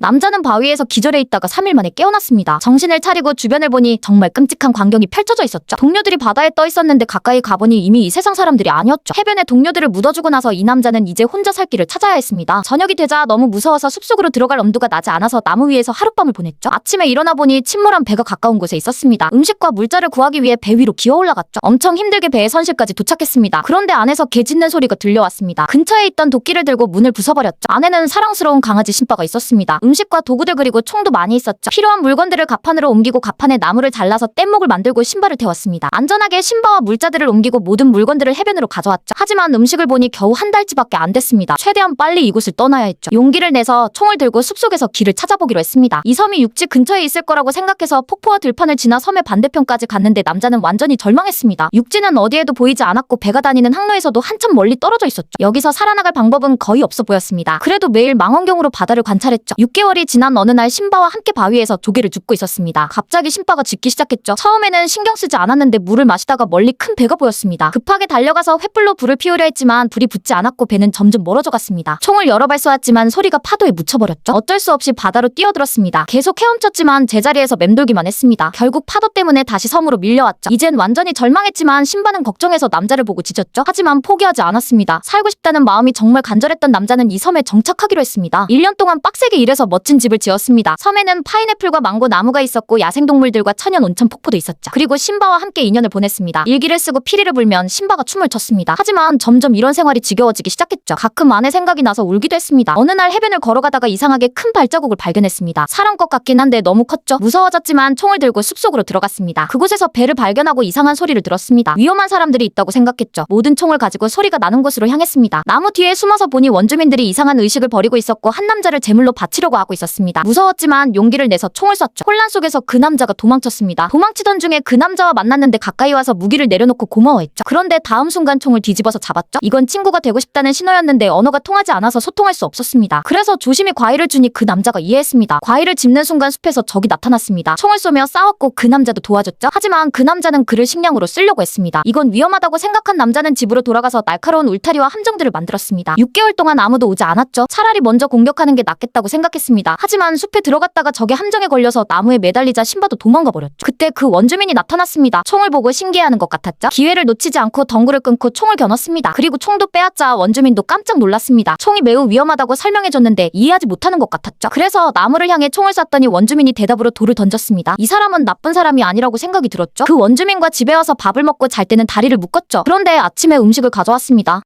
남자는 바위에서 기절해 있다가 3일 만에 깨어났습니다. 정신을 차리고 주변을 보니 정말 끔찍한 광경이 펼쳐져 있었죠. 동료들이 바다에 떠 있었는데 가까이 가보니 이미 이 세상 사람들이 아니었죠. 해변에 동료들을 묻어주고 나서 이 남자는 이제 혼자 살 길을 찾아야 했습니다. 저녁이 되자 너무 무서워서 숲속으로 들어갈 엄두가 나지 않아서 나무 위에서 하룻밤을 보냈죠. 아침에 일어나 보니 침몰한 배가 가까운 곳에 있었습니다. 음식과 물자를 구하기 위해 배 위로 기어 올라갔죠. 엄청 힘들게 배의 선실까지 도착했습니다. 그런데 안에서 개 짖는 소리가 들려왔습니다. 근처에 있던 도끼를 들고 문을 부숴버렸죠. 안에는 사랑스러운 강아지 신바가 있었습니다. 음식과 도구들 그리고 총도 많이 있었죠. 필요한 물건들을 가판으로 옮기고 가판에 나무를 잘라서 뗏목을 만들고 신바를 태웠습니다. 안전하게 신바와 물자들을 옮기고 모든 물건들을 해변으로 가져왔죠. 하지만 음식을 보니 겨우 한 달치밖에 안 됐습니다. 최대한 빨리 이곳을 떠나야 했죠. 용기를 내서 총을 들고 숲속에서 길을 찾아보기로 했습니다. 이 섬이 육지 근처에 있을 거라고 생각해서 폭포와 들판을 지나 섬의 반대편까지 갔는데 남자는 완전히 절망했습니다. 육지는 어디에도 보이지 않았고 배가 다니는 항로에서도 한참 멀리 떨어져 있었죠. 여기서 살아나갈 방법은 거의 없어 보였습니다. 그래도 매일 망원경으로 바다를 관찰했죠. 6 개월이 지난 어느 날 신바와 함께 바위에서 조개를 줍고 있었습니다. 갑자기 신바가 짖기 시작했죠. 처음에는 신경 쓰지 않았는데 물을 마시다가 멀리 큰 배가 보였습니다. 급하게 달려가서 횃불로 불을 피우려 했지만 불이 붙지 않았고 배는 점점 멀어져 갔습니다. 총을 여러 발 쏘았지만 소리가 파도에 묻혀버렸죠. 어쩔 수 없이 바다로 뛰어들었습니다. 계속 헤엄쳤지만 제자리에서 맴돌기만 했습니다. 결국 파도 때문에 다시 섬으로 밀려왔죠. 이젠 완전히 절망했지만 신바는 걱정해서 남자를 보고 짖었죠. 하지만 포기하지 않았습니다. 살고 싶다는 마음이 정말 간절했던 남자는 이 섬에 정착하기로 했습니다. 1년 동안 빡세게 일해서 멋진 집을 지었습니다. 섬에는 파인애플과 망고 나무가 있었고 야생동물들과 천연 온천 폭포도 있었죠. 그리고 신바와 함께 인연을 보냈습니다. 일기를 쓰고 피리를 불면 신바가 춤을 췄습니다. 하지만 점점 이런 생활이 지겨워지기 시작했죠. 가끔 아내 생각이 나서 울기도 했습니다. 어느 날 해변을 걸어가다가 이상하게 큰 발자국을 발견했습니다. 사람 것 같긴 한데 너무 컸죠. 무서워졌지만 총을 들고 숲속으로 들어갔습니다. 그곳에서 배를 발견하고 이상한 소리를 들었습니다. 위험한 사람들이 있다고 생각했죠. 모든 총을 가지고 소리가 나는 곳으로 향했습니다. 나무 뒤에 숨어서 보니 원주민들이 이상한 의식을 벌이고 있었고 한 남자를 제물로 바치려고 하고 있었습니다. 무서웠지만 용기를 내서 총을 쐈죠. 혼란 속에서 그 남자가 도망쳤습니다. 도망치던 중에 그 남자와 만났는데 가까이 와서 무기를 내려놓고 고마워했죠. 그런데 다음 순간 총을 뒤집어서 잡았죠. 이건 친구가 되고 싶다는 신호였는데 언어가 통하지 않아서 소통할 수 없었습니다. 그래서 조심히 과일을 주니 그 남자가 이해했습니다. 과일을 집는 순간 숲에서 적이 나타났습니다. 총을 쏘며 싸웠고 그 남자도 도와줬죠. 하지만 그 남자는 그를 식량으로 쓰려고 했습니다. 이건 위험하다고 생각한 남자는 집으로 돌아가서 날카로운 울타리와 함정들을 만들었습니다. 6개월 동안 아무도 오지 않았죠. 차라리 먼저 공격하는 게 낫겠다고 생각 했습니다. 하지만 숲에 들어갔다가 적의 함정에 걸려서 나무에 매달리자 신바도 도망가 버렸죠. 그때 그 원주민이 나타났습니다. 총을 보고 신기해하는 것 같았죠. 기회를 놓치지 않고 덩굴을 끊고 총을 겨눴습니다. 그리고 총도 빼앗자 원주민도 깜짝 놀랐습니다. 총이 매우 위험하다고 설명해줬는데 이해하지 못하는 것 같았죠. 그래서 나무를 향해 총을 쐈더니 원주민이 대답으로 돌을 던졌습니다. 이 사람은 나쁜 사람이 아니라고 생각이 들었죠. 그 원주민과 집에 와서 밥을 먹고 잘 때는 다리를 묶었죠. 그런데 아침에 음식을 가져왔습니다.